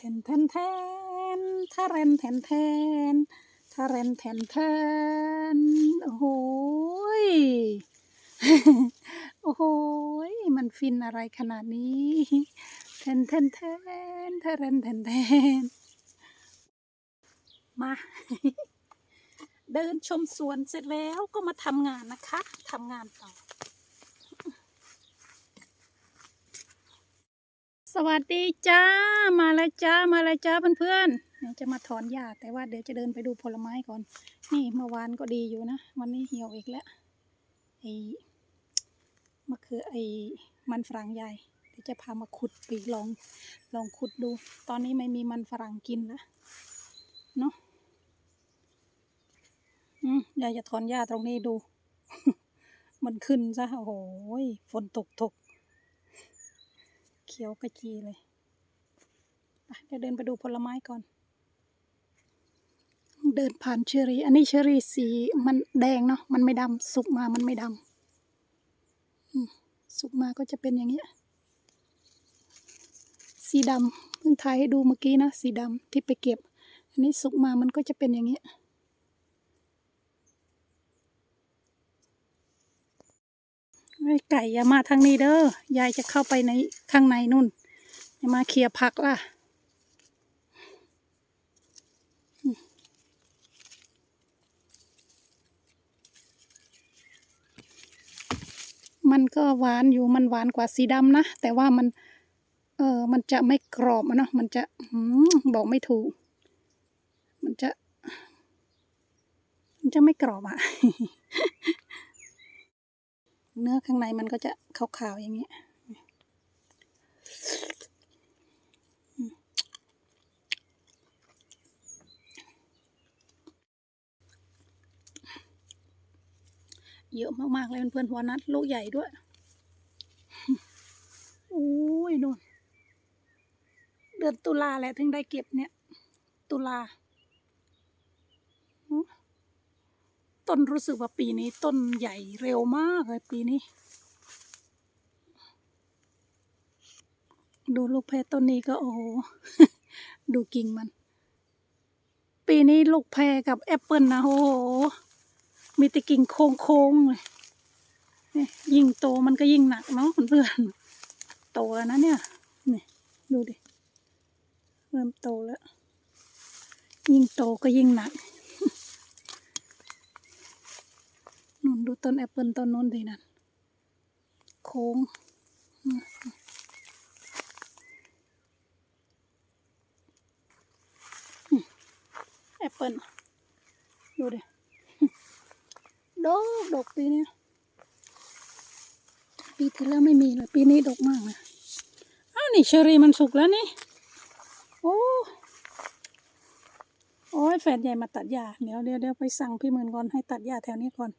แทนแทนแทนทาเรนแทนแทนทาเรนแทนแทนโอ้โหโอ้โหมันฟินอะไรขนาดนี้แทนแทนแทนทาเรนแทนแทนมา เดินชมสวนเสร็จแล้วก็มาทำงานนะคะทำงานต่อ สวัสดีจ้า มาแล้วจ้า มาแล้วจ้าเพื่อนๆจะมาถอนหญ้าแต่ว่าเดี๋ยวจะเดินไปดูผลไม้ก่อน นี่เมื่อวานก็ดีอยู่นะ วันนี้เหี่ยวอีกแล้วไอ้มะเขือไอ้มันฝรั่งใหญ่เดี๋ยวจะพามาขุดปีลองลองขุดดู ตอนนี้ไม่มีมันฝรั่งกินแล้วเนาะอืมอยายจะถอนหญ้าตรงนี้ดู มันขึ้นซะโอ้โหฝนตกตก เขียวกระจีเลยเดี๋ยวเดินไปดูผลไม้ก่อน เดินผ่านเชอรี่ อันนี้เชอรี่สีมันแดงเนาะ มันไม่ดำสุกมา มันไม่ดำสุกมาก็จะเป็นอย่างเงี้ย สีดำเพิ่งถ่ายให้ดูเมื่อกี้นะ สีดำที่ไปเก็บ อันนี้สุกมามันก็จะเป็นอย่างเงี้ย ไอ้ไก่อย่ามาทางนี้เด้อยายจะเข้าไปในข้างในนู่นอย่ามาเคลียร์ผักล่ะมันก็หวานอยู่มันหวานกว่าสีดำนะ แต่ว่ามัน เออมันจะไม่กรอบนะ มันจะอืบอกไม่ถูก มันจะ มันจะไม่กรอบอะ เนื้อข้างในมันก็จะขาวๆอย่างเงี้ยเยอะมากๆเลยเพื่อนๆหัวนัดลูกใหญ่ด้วยโอ้ยนู่นเดือนตุลาแหละถึงได้เก็บเนี่ย ตุลาอืม ต้นรู้สึกว่าปีนี้ต้นใหญ่เร็วมากเลยปีนี้ ดูลูกแพรต้นนี้ก็โอ้โหดูกิ่งมัน ปีนี้ลูกแพรกับแอปเปิลนะโอ้โหมีแต่กิ่งโค้งๆเลยยิ่งโตมันก็ยิ่งหนักเนาะเพื่อนโตแล้วนะเนี่ยนี่ดูดิเริ่มโตแล้ว ยิ่งโตก็ยิ่งหนัก นุ่นดูต้นแอปเปิลต้นนู้นดีนั่นโค้งแอปเปิลดูดิดกดกปีนี้ปีที่แล้วไม่มีเลยปีนี้ดกมากเลยอ้าวนี่เชอรี่มันสุกแล้วนี่โอ้โอ้ยแฟนใหญ่มาตัดหญ้าเดี๋ยวเดี๋ยวเดี๋ยวไปสั่งพี่หมื่นก่อนให้ตัดหญ้าแถวนี้ก่อน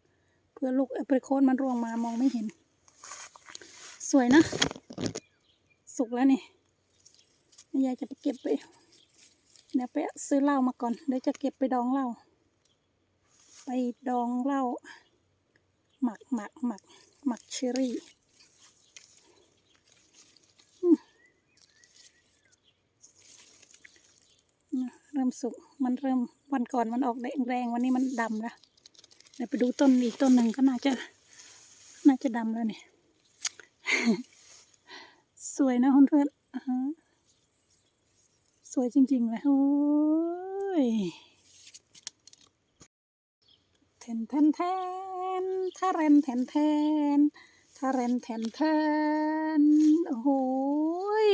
พื่อลูกแอปเปิลโคนมันร่วงมามองไม่เห็น สวยนะ สุกแล้วนี่ยายจะไปเก็บไปเดี๋ยวไปซื้อเหล้ามาก่อนเดี๋ยวจะเก็บไปดองเหล้าไปดองเหล้าหมักหมักหมักหมักเชอรี่เริ่มสุกมันเริ่มวันก่อนมันออกแดงแรงๆวันนี้มันดำแล้ว ดี๋ยวไปดูต้นอีกต้นหนึ่งก็น่าจะ น่าจะดำแล้วเนี่ย สวยนะเพื่อนสวยจริงๆเลยโอ้ยแทนแทนแทนทาเรนแทนแทนทาเรนแทนแทนโอ้โหย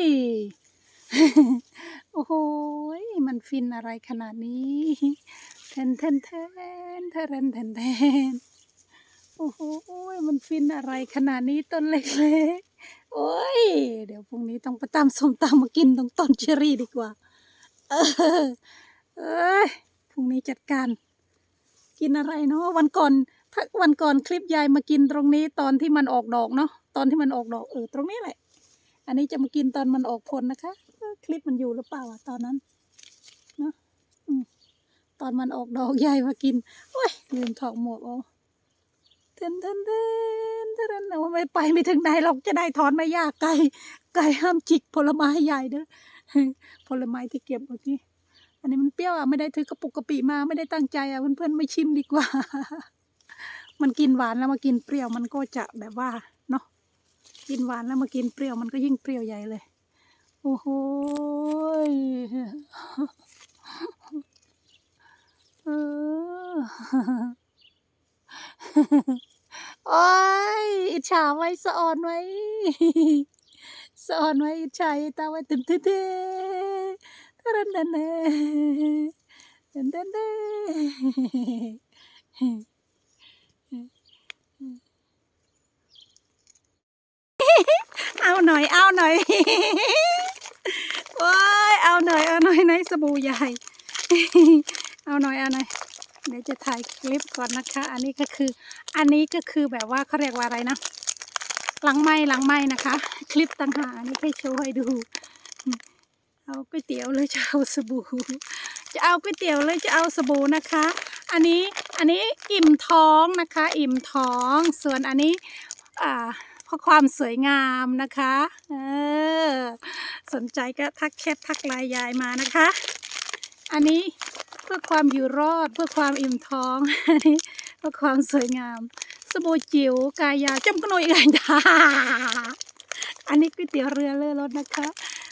โอ้โหยมันฟินอะไรขนาดนี้ ทนแทนแทนทรนแทนแทนโอ้โหยมันฟินอะไรขนาดนี้ต้นเล็กๆ โอ้ย เดี๋ยวพรุ่งนี้ต้องไปตามสมตำมากินตรงต้นเชอรี่ดีกว่า เออเอ้ยพรุ่งนี้จัดการ กินอะไรเนาะวันก่อนถ้าวันก่อนคลิปยายมากินตรงนี้ตอนที่มันออกดอกเนาะตอนที่มันออกดอกเออตรงนี้แหละ อันนี้จะมากินตอนมันออกผลนะคะ คลิปมันอยู่หรือเปล่าอะตอนนั้น ตอนมันออกดอกยายมากินโอ้ยลืมถอดหมวกเอาเทนเทนเทนเทนเอาไม่ไปไม่ถึงไหนหรอกจะได้ถอนไม่ยากไก่ไก่ห้ามจิกผลไม้ใหญ่เด้อผลไม้ที่เก็บเมื่อกี้อันนี้มันเปรี้ยวอะไม่ได้ถือกระปุกกระปิมาไม่ได้ตั้งใจอะเพื่อนๆไม่ชิมดีกว่า มันกินหวานแล้วมากินเปรี้ยวมันก็จะแบบว่าเนาะกินหวานแล้วมากินเปรี้ยวมันก็ยิ่งเปรี้ยวใหญ่เลย โอ้โห โอ้ยอิจฉาไว้สะออนไว้สะออนไว้อิจฉาตาไว้ตึนตึนเต้ทะรันดันเน่ดันดันเน่เอาหน่อย เอาหน่อยโอ้ยเอาหน่อย เอาหน่อยในสบู่ใหญ่ เอาหน่อยเอาหน่อยเดี๋ยวจะถ่ายคลิปก่อนนะคะ อันนี้ก็คือ อันนี้ก็คือแบบว่าเขาเรียกว่าอะไรนะหลังไม้หลังไม้นะคะ คลิปต่างหากอันนี้ให้โชว์ให้ดู เอาก๋วยเตี๋ยวเลยจะเอาสบู่จะเอาก๋วยเตี๋ยวเลยจะเอาสบู่นะคะ อันนี้อันนี้อิ่มท้องนะคะ อิ่มท้องส่วนอันนี้อ่าเพราะความสวยงามนะคะเออสนใจก็ทักแชททักลน์ยายมานะคะ อันนี้ เพื่อความอยู่รอดเพื่อความอิ่มท้องอันนี้เพื่อความสวยงาม สบู่จิ๋วกายาจำกนอยกันดาอันนี้ก๋วยเตี๋ยวเรือเลือรสนะคะ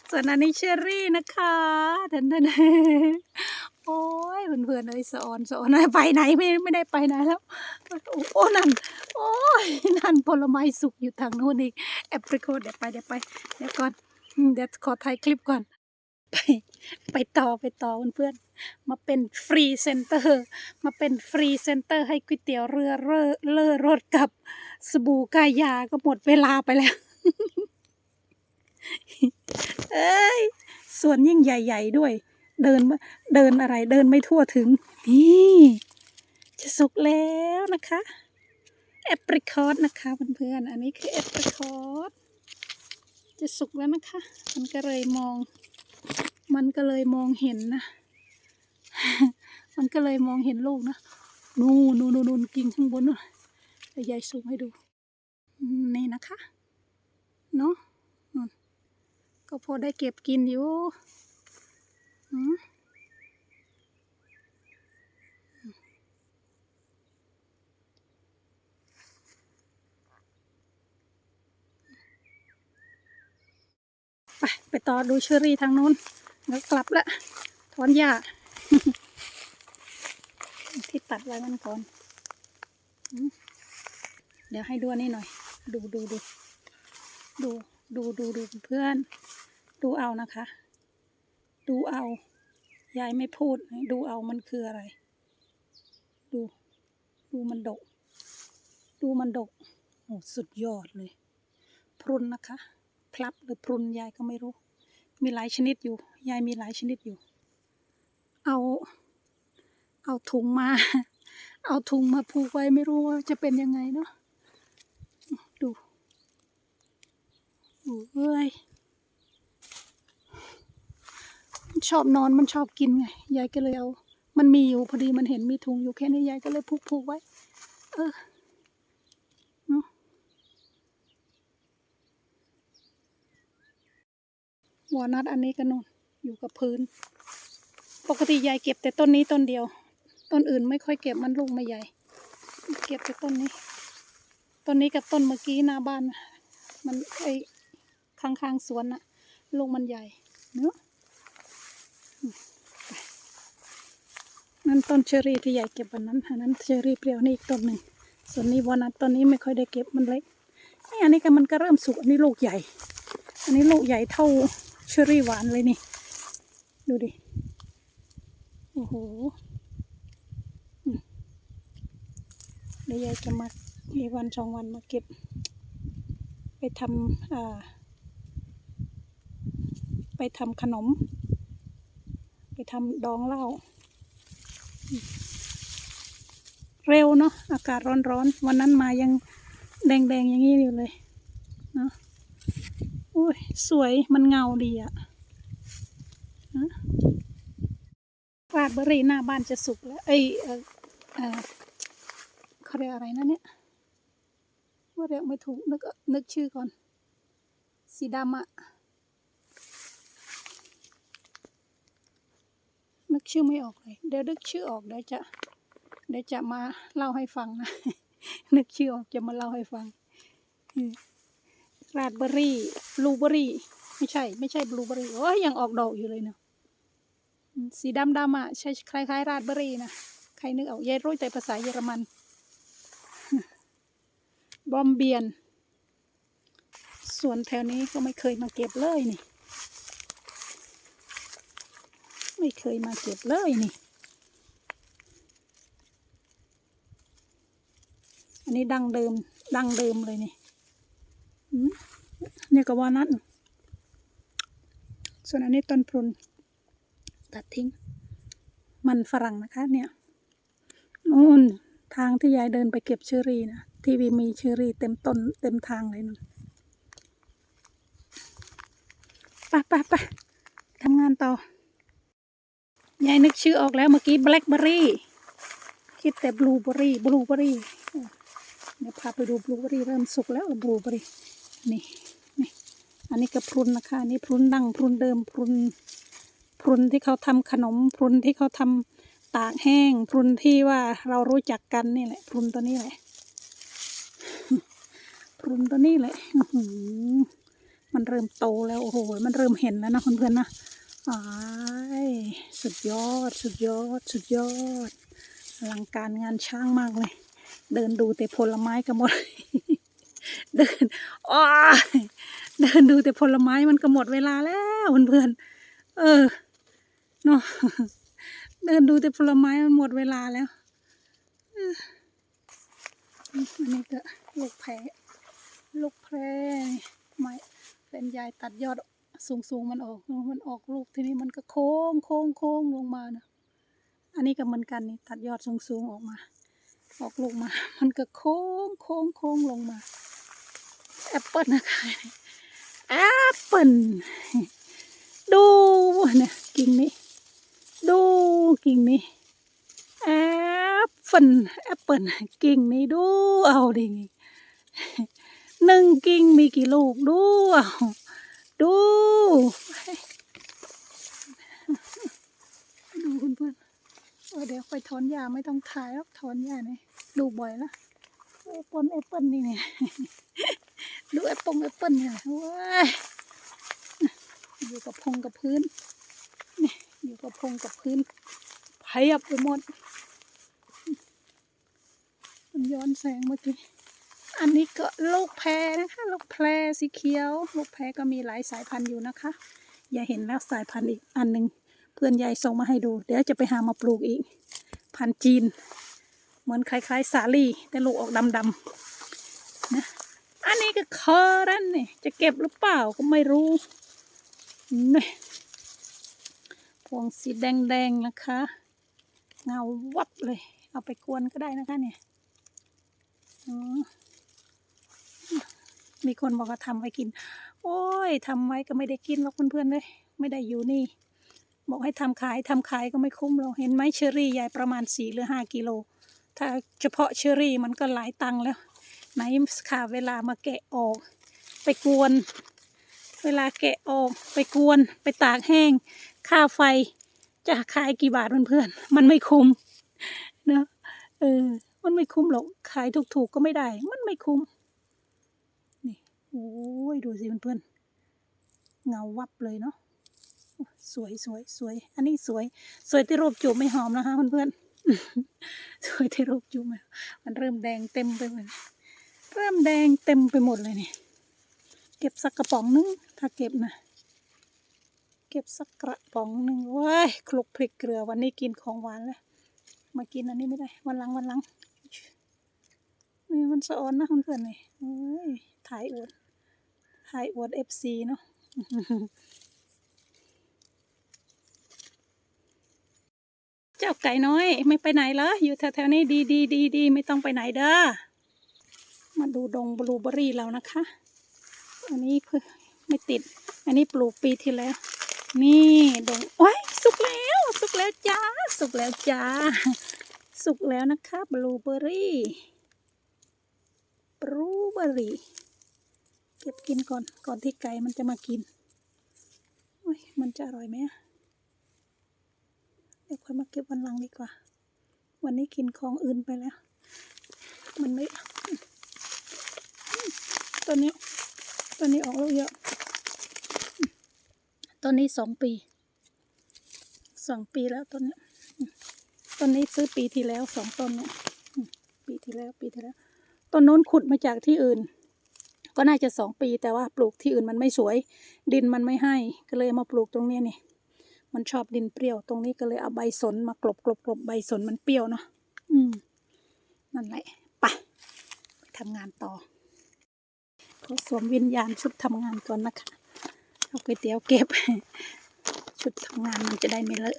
ส่วนอันนี้เชอรี่นะคะดันดันโอ้ยเพื่อนๆเอ้ยสอนสะอนไปไหนไม่ไม่ได้ไปไหนแล้วโอ้โอ้นั่น โอ้ยนั่นผลไม้สุกอยู่ทางโน้นอีกแอปริลโคตเดี๋ยวไปเดี๋ยวไปเดี๋ยวก่อนเดี๋ยวขอถ่ายคลิปก่อน ไป ไปต่อไปต่อเพื่อนๆมาเป็นฟรีเซนเตอร์มาเป็นฟรีเซนเตอร์ให้ก๋วยเตี๋ยวเรือเร่อเล่อรสกับสบู่กายาก็หมดเวลาไปแล้วเอ้ยสวนยิ่งใหญ่ ๆ ด้วย เดินเดินอะไร เดินไม่ทั่วถึง นี่จะสุกแล้วนะคะแอปริคอตนะคะเพื่อนๆอันนี้คือแอปริคอตจะสุกแล้วนะคะ มันก็เลยมอง มันก็เลยมองเห็นนะ มันก็เลยมองเห็นลูกนะ นู่นนู่นนู่นกิ่งข้างบนนู่นยวยายซูมให้ดู นี่นะคะ เนาะนู่นก็พอได้เก็บกินอยู่ไป ไปต่อดูเชอรี่ทางนู้น แล้วกลับละถอนหญ้าที่ตัดไว้มันก่อน เดี๋ยวให้ดูนนี้หน่อย ดูดูดูดูดูดูดูเพื่อน ดูเอานะคะ ดูเอา ยายไม่พูด ดูเอามันคืออะไร ดู ดูมันดก ดูมันดกโอ้สุดยอดเลย พรุนนะคะ พลับหรือพรุนยายก็ไม่รู้ มีหลายชนิดอยู่ ยายมีหลายชนิดอยู่ เอา เอาถุงมา เอาถุงมาผูกไว้ไม่รู้ว่าจะเป็นยังไงเนาะ ดูโอ้ยมันชอบนอนมันชอบกินไง ยายก็เลยเอา มันมีอยู่พอดีมันเห็นมีถุงอยู่แค่นี้ยายก็เลยผูกผูกไว้ เออเนาะ วอลนัทอันนี้ก็นู่นอยู่กับพื้น ปกติยายเก็บแต่ต้นนี้ต้นเดียว ต้นอื่นไม่ค่อยเก็บมันลูกไม่ใหญ่ เก็บแต่ต้นนี้ ต้นนี้กับต้นเมื่อกี้หน้าบ้าน มันไอข้างๆสวนน่ะลูกมันใหญ่เนอะอืมไปนั่นต้นเชอรี่ที่ยายเก็บวันนั้นอันนั้นเชอรี่เปรี้ยวนี่อีกต้นหนึ่งส่วนนี้วอนัทต้นนี้ไม่ค่อยได้เก็บมันเล็กนี่อันนี้ก็มันก็เริ่มสุกอันนี้ลูกใหญ่ อันนี้ลูกใหญ่เท่า ชอรี่หวานเลยนี่ ดูดิ โอ้โหเดี๋ยวยายจะมาอีวันสองวันมาเก็บ ไปทำอ่า ไปทำขนม ไปทำดองเหล้าเร็วเนาะอากาศร้อนๆ วันนั้นมายังแดงๆ อย่างนี้อยู่เลยเนาะ อุ้ยสวยมันเงาดีอะฮะราดเบอร์รี่หน้าบ้านจะสุกแล้ว เอ้ยเออเออเขาเรียกอะไรนะเนี่ยว่าเรียกไม่ถูกนึกนึกชื่อก่อน สีดำอะนึกชื่อไม่ออกเลย เดี๋ยวนึกชื่อออกเดี๋ยวจะ เดี๋ยวจะมาเล่าให้ฟังนะ นึกชื่อออกจะมาเล่าให้ฟังอืม ราดเบอร์รี่บลูเบอร์รี่ ไม่ใช่ ไม่ใช่บลูเบอร์รี่โอ้ยยังออกดอกอยู่เลยเนาะสีดำดำอะใช่คล้ายๆ ราดเบอร์รี่นะใครนึกออกยายรู้แต่ภาษาเยอรมัน บอมเบียนส่วนแถวนี้ก็ไม่เคยมาเก็บเลยนี่ ไม่เคยมาเก็บเลยนี่ อันนี้ดังเดิมดังเดิมเลยนี่ นี่ยก็ว่านัทส่วนอันนี้ต้นพรุนตัดทิ้ง มันฝรั่งนะคะ เนี่ยนู่นทางที่ยายเดินไปเก็บเชอรี่นะที่วีมีเชอรี่เต็มต้นเต็มทางเลยนู่นไปไปไปทำงานต่อยายนึกชื่อออกแล้วเมื่อกี้แบล็คเบอร์รี่คิดแต่บลูเบอร์รี่บลูเบอร์รี่เดี๋ยวพาไปดูบลูเบอร์รี่เริ่มสุกแล้วบลูเบอร์รี่ นี่นี่ อันนี้ก็พรุนนะคะอันนี้พรุนดังพรุนเดิมพรุนพรุนที่เขาทำขนมพรุนที่เขาทำตากแห้งพรุนที่ว่าเรารู้จักกันนี่แหละพรุนตัวนี้แหละพรุนตัวนี้แหละอืมันเริ่มโตแล้วโอ้โหมันเริ่มเห็นแล้วนะเพื่อนๆนะอ้ายสุดยอด สุดยอด สุดยอดอลังการงานช่างมากเลย เดินดูแต่ผลไม้กันหมด เดินอ้ายเดินดูแต่ผลไม้มันก็หมดเวลาแล้วเพื่อนๆเออเนาะเดินดูแต่ผลไม้มันหมดเวลาแล้วอออันนี้ก็ลูกแพรลูกแพรไม้เป็นยายตัดยอดสูงสูงๆมันออก มันออกลูกทีนี้มันก็โค้งโค้งโค้งลงมานะอันนี้ก็เหมือนกันนี่ตัดยอดสูงสูงๆออกมา ออกลูกมา มันก็โค้งโค้งโค้งลงมา แอปเปิลนะคะแอปเปิลดูเนี่ยกิ่งนี้ ดูกิ่งนี้แอปเปิลแอปเปิลกิ่งนี้ดูเอาดิหนึ่งกิ่งมีกี่ลูกดูเอาดูดูเพื่อนๆเออเดี๋ยวไปถอนหญ้าไม่ต้องถ่ายหรอกถอนหญ้านี่ดูบ่อยละแอปเปิลแอปเปิลนี่เนี่ย ดูแอปเปิลแอปเปิ้ลเนี่ยว้ายอยู่กับพงกับพื้นนี่อยู่กับพงกับพื้นเพียบไปหมด มันย้อนแสงเมื่อกี้ อันนี้ก็ลูกแพรนะคะ ลูกแพรสีเขียว ลูกแพรก็มีหลายสายพันธุ์อยู่นะคะ อย่าเห็นแล้วสายพันธุ์อีกอันหนึ่งเพื่อนยายส่งมาให้ดู เดี๋ยวจะไปหามาปลูกอีก พันธุ์จีน เหมือนคล้ายๆ สาลี่แต่ลูกออกดำๆ ก็คอรันนี่จะเก็บหรือเปล่าก็ไม่รู้นี่พวงสีแดงๆนะคะ เงาวับเลย เอาไปกวนก็ได้นะคะเนี่ยมีคนบอกว่าทำไว้กิน โอ้ยทำไว้ก็ไม่ได้กินหรอกเพื่อนๆเลยไม่ได้อยู่นี่ บอกให้ทำขายทำขายก็ไม่คุ้มเราเห็นไหมเชอรี่ใหญ่ประมาณสี่หรือห้ากิโล ถ้าเฉพาะเชอรี่มันก็หลายตังค์แล้ว ไหนขาเวลามาแกะออก ไปกวน เวลาแกะออก ไปกวน ไปตากแห้ง ค่าไฟ จะขายกี่บาทเพื่อนๆมันไม่คุ้มเนอะเออ มันไม่คุ้มหรอกขายถูกๆก็ไม่ได้ มันไม่คุ้มนี่โอ้ยดูสิเพื่อนๆเงาวับเลยเนาะสวยสวยสวย อันนี้สวย สวยที่รูปจูบไม่หอมนะคะเพื่อนๆสวยที่รูปจูบม่มันเริ่มแดงเต็มไปหมด เริ่มแดงเต็มไปหมดเลยเนี่ย เก็บสักกระป๋องนึง ถ้าเก็บนะ เก็บสักกระป๋องหนึ่งว้ายคลุกพริกเกลือวันนี้กินของหวานแล้ว มากินอันนี้ไม่ได้ วันหลังวันหลังนี่มันสะออนนะเพื่อนๆเลยโอ้ยถ่ายอวด ถ่ายอวดเอฟซีเนาะเจ้าไก่น้อย ไม่ไปไหนเหรออยู่แถวๆนี้ดีดีดีดีไม่ต้องไปไหนเด้อ มาดูดงบลูเบอรี่เรานะคะ อันนี้เพื่อไม่ติด อันนี้ปลูกปีที่แล้ว นี่ดงโอ้ยสุกแล้ว สุกแล้วจ้า สุกแล้วจ้า สุกแล้วนะคะบลูเบอรี่บลูเบอรี่ เก็บกินก่อน ก่อนที่ไก่มันจะมากินโอ้ยมันจะอร่อยไหมแอเดี๋ยวค่อยมาเก็บวันหลังดีกว่า วันนี้กินของอื่นไปแล้ว มันไม่ ตัวนี้ตัวนี้ออกลูกเยอะตัวนี้สองปีสองปีแล้วต้นนี้ต้นนี้ซื้อปีที่แล้วสองต้นเนี่ยปีที่แล้วปีที่แล้วต้นโน้นขุดมาจากที่อื่น ก็น่าจะสองปีแต่ว่าปลูกที่อื่นมันไม่สวย ดินมันไม่ให้ก็เลยมาปลูกตรงนี้นี่มันชอบดินเปรี้ยว ตรงนี้ก็เลยเอาใบสนมากลบกลบกลบใบสนมันเปรี้ยวเนาะอืมนั่นแหละไปไปทำงานต่อ เขาสวมวิญญาณชุดทำงานก่อนนะคะเอาก๋วยเตี๋ยวเก็บ ชุดทำงานมันจะได้ไม่เลอะ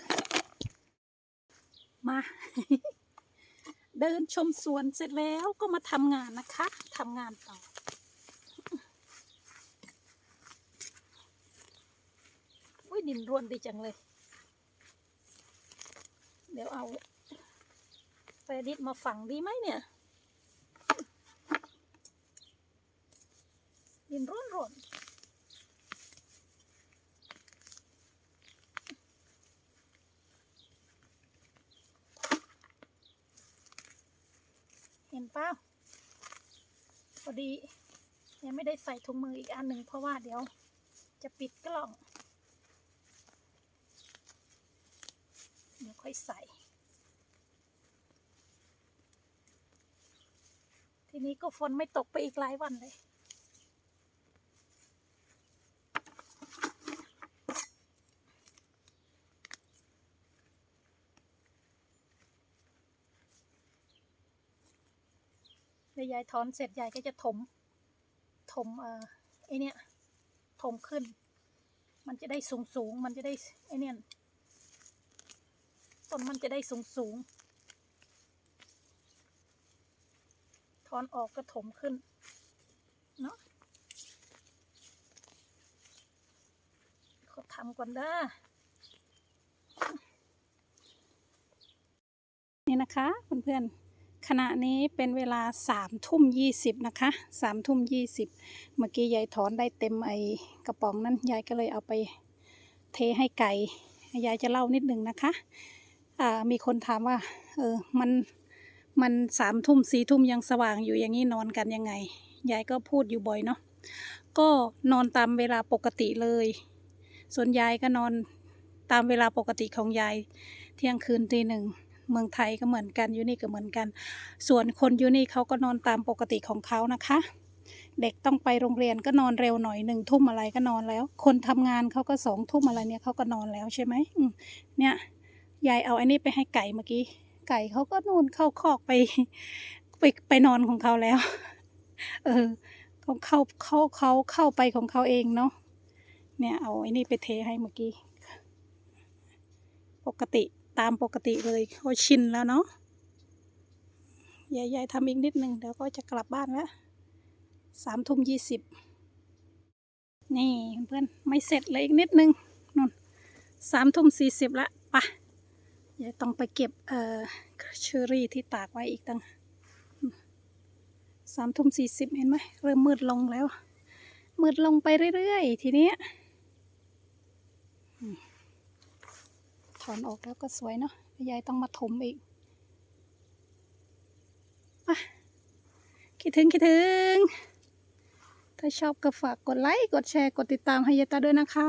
มา เดินชมสวนเสร็จแล้วก็มาทำงานนะคะทำงานต่ออุ้ยดินร่วนดีจังเลย เดี๋ยวเอาแฟดิสมาฝังดีไหมเนี่ย ดินร่วนร่นเห็นเปล่าพอดียังไม่ได้ใส่ถุงมืออีกอันหนึ่งเพราะว่าเดี๋ยวจะปิดกล้อง เดี๋ยวค่อยใส่ ทีนี้ก็ฝนไม่ตกไปอีกหลายวันเลย ยายถอนเสร็จยายก็จะถม ถมเอ่อไอเนี้ยถมขึ้น มันจะได้สูงสูงมันจะได้ไอเนี้ยต้นมันจะได้สูงสูงถอนออกก็ถมขึ้นเนาะเขาทำก่อนเด้อนี่นะคะเพื่อนๆ ขณะนี้เป็นเวลาสามทุ่มยี่สิบนะคะสามทุ่มยี่สิบเมื่อกี้ยายถอนได้เต็มไอกระป๋องนั้นยายก็เลยเอาไปเทให้ไก่ยายจะเล่านิดหนึ่งนะคะมีคนถามว่า เออมันมันสามทุ่มสี่ทุ่มยังสว่างอยู่อย่างนี้นอนกันยังไงยายก็พูดอยู่บ่อยเนาะก็นอนตามเวลาปกติเลย ส่วนยายก็นอนตามเวลาปกติของยายเที่ยงคืนตีหนึ่ง เมืองไทยก็เหมือนกันอยู่นี่ก็เหมือนกัน ส่วนคนอยู่นี่เขาก็นอนตามปกติของเขานะคะ เด็กต้องไปโรงเรียนก็นอนเร็วหน่อยหนึ่งทุ่มอะไรก็นอนแล้ว คนทำงานเขาก็สองทุ่มอะไรเนี่ยเขาก็นอนแล้วใช่ไหมเนี่ยยายเอาไอ้นี่ไปให้ไก่เมื่อกี้ไก่เขาก็นู่นเข้าคอกไปไปไปนอนของเขาแล้ว เออเขาเขาเขาเขาเข้าไปของเขาเองเนาะเนี่ยเอาไอ้นี่ไปเทให้เมื่อกี้ ปกติ ตามปกติเลยเขาชินแล้วเนาะยายยายทำอีกนิดนึงเดี๋ยวก็จะกลับบ้านแล้วสามทุ่มยี่สิบนี่เพื่อนไม่เสร็จเลยอีกนิดนึงนู่นสามทุ่มสี่สิบละปะเดี๋ยวต้องไปเก็บเอ่อเชอรี่ที่ตากไว้อีกตั้งสามทุ่มสี่สิบเห็นไหมเริ่มมืดลงแล้ว มืดลงไปเรื่อยๆ ทีเนี้ยอืม ถอนออกแล้วก็สวยเนาะยายต้องมาถมอีกอะคิดถึงคิดถึง ถ้าชอบก็ฝากกดไลค์ กดแชร์ กดติดตามให้ยายตาด้วยนะคะ